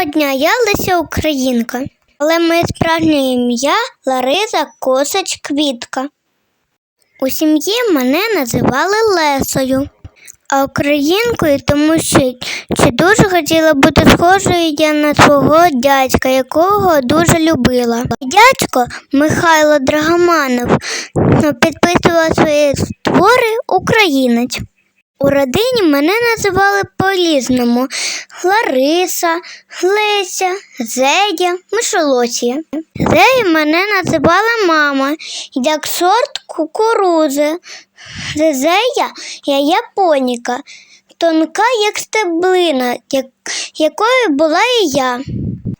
Доброго дня, я Леся Українка. Але моє справжнє ім'я Лариса Косач Квітка. У сім'ї мене називали Лесою, а українкою, тому що чи дуже хотіла бути схожою я на свого дядька, якого дуже любила. Дядько Михайло Драгоманов підписував свої твори українець. У родині мене називали по-різному Лариса, Леся, Зедя, Мишолосія. Зею мене називала мама, як сорт кукурузи. Зезея я японіка, тонка, як стеблина, як, якою була і я.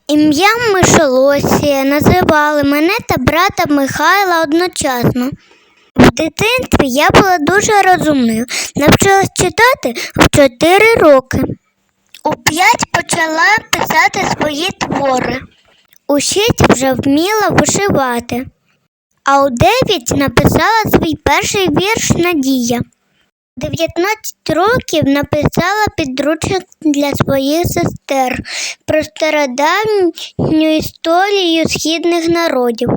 Ім'ям Мишолосія називали мене та брата Михайла одночасно. В дитинстві я була дуже розумною, навчилась читати в 4 роки. У 5 почала писати свої твори. У 6 вже вміла вишивати, а у 9 написала свій перший вірш Надія. 19 років написала підручник для своїх сестер про стародавню історію східних народів.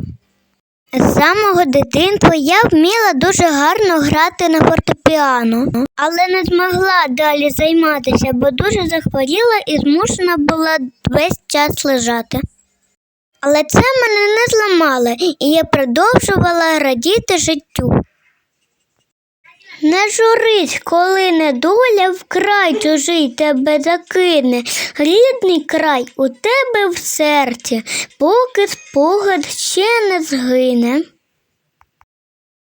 З самого дитинства я вміла дуже гарно грати на фортепіано, але не змогла далі займатися, бо дуже захворіла і змушена була весь час лежати. Але це мене не зламало, і я продовжувала радіти життю. Не журись, коли недоля вкрай край чужий тебе закине, рідний край у тебе в серці, поки спогад ще не згине.